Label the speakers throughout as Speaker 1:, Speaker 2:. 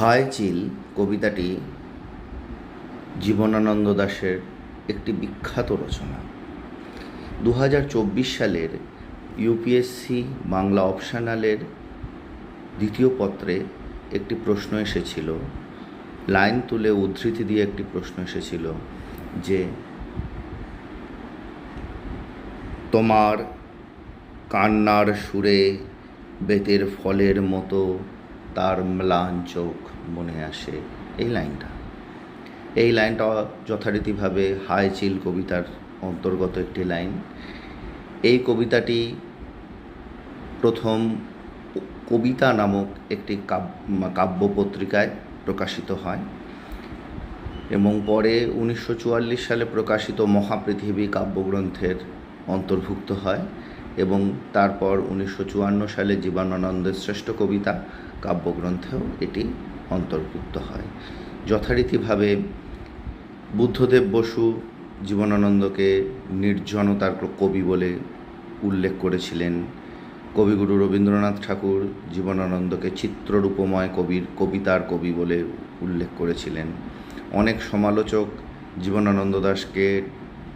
Speaker 1: হায় চিল কবিতাটি জীবনানন্দ দাশের একটি বিখ্যাত রচনা। দু হাজার চব্বিশ সালের ইউপিএসসি বাংলা অপশানালের দ্বিতীয় পত্রে একটি প্রশ্ন এসেছিল। লাইন তুলে উদ্ধৃতি দিয়ে একটি প্রশ্ন এসেছিল যে, তোমার কান্নার সুরে বেতের ফলের মতো তার ম্লান চোখ মনে আসে এই লাইনটা। এই লাইনটা যথারীতিভাবে হাই চিল কবিতার অন্তর্গত একটি লাইন। এই কবিতাটি প্রথম কবিতা নামক একটি কাব্য কাব্য পত্রিকায় প্রকাশিত হয় এবং পরে উনিশশো চুয়াল্লিশ সালে প্রকাশিত মহাপৃথিবী কাব্যগ্রন্থের অন্তর্ভুক্ত হয় এবং তারপর উনিশশো চুয়ান্ন সালে জীবনানন্দের শ্রেষ্ঠ কবিতা কাব্যগ্রন্থেও এটি অন্তর্ভুক্ত হয়। যথারীতিভাবে বুদ্ধদেব বসু জীবনানন্দকে নির্জনতার কবি বলে উল্লেখ করেছিলেন। কবিগুরু রবীন্দ্রনাথ ঠাকুর জীবনানন্দকে চিত্ররূপময় কবির, কবিতার কবি বলে উল্লেখ করেছিলেন। অনেক সমালোচক জীবনানন্দ দাশকে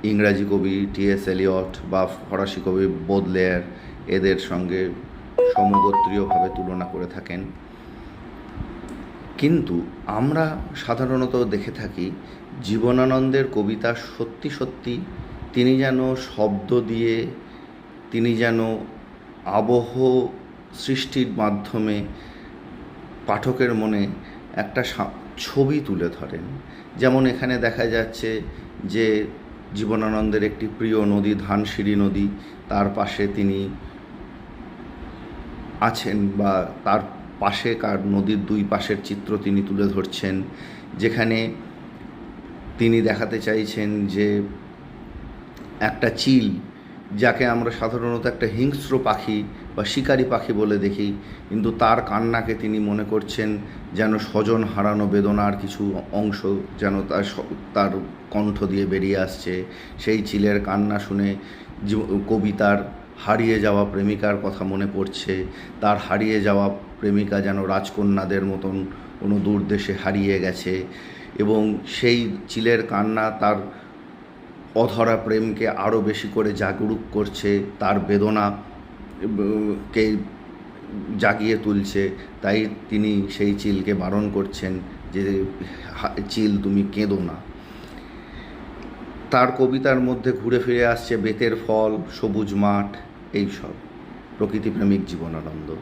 Speaker 1: ইংরাজি কবি টি এস এলিয়ট বা ফরাসি কবি বোদলেয়ার এদের সঙ্গে সমগোত্রীয়ভাবে তুলনা করে থাকেন। কিন্তু আমরা সাধারণত দেখে থাকি, জীবনানন্দের কবিতা সত্যি সত্যি তিনি যেন শব্দ দিয়ে, তিনি যেন আবহ সৃষ্টির মাধ্যমে পাঠকের মনে একটা ছবি তুলে ধরেন। যেমন এখানে দেখা যাচ্ছে যে জীবনানন্দের একটি প্রিয় নদী, ধানসিঁড়ি নদী, তার পাশে তিনি আছেন বা তার পাশে, কার নদীর দুই পাশের চিত্র তিনি তুলে ধরছেন, যেখানে তিনি দেখাতে চাইছেন যে একটা চিল, যাকে আমরা সাধারণত একটা হিংস্র পাখি বা শিকারী পাখি বলে দেখি, কিন্তু তার কান্নাকে তিনি মনে করছেন যেন স্বজন হারানো বেদনার কিছু অংশ, যেন তার তার কণ্ঠ দিয়ে বেরিয়ে আসছে। সেই চিলের কান্না শুনে কবিতার হারিয়ে যাওয়া প্রেমিকার কথা মনে পড়ছে, তার হারিয়ে যাওয়া প্রেমিকা যেন রাজকন্যাদের মতন কোনো দূর দেশে হারিয়ে গেছে এবং সেই চিলের কান্না তার অধরা প্রেমকে আরও বেশি করে জাগরুক করছে, তার বেদনা, কে জাগিয়ে তুলছে, তাই তিনি সেই চিলকে বারণ করছেন যে চিল, তুমি কেঁদো না। তার কবিতার মধ্যে ঘুরে ফিরে আসছে বেতের ফল সবুজ মাঠ এইসব। প্রকৃতিপ্রেমিক জীবনানন্দ।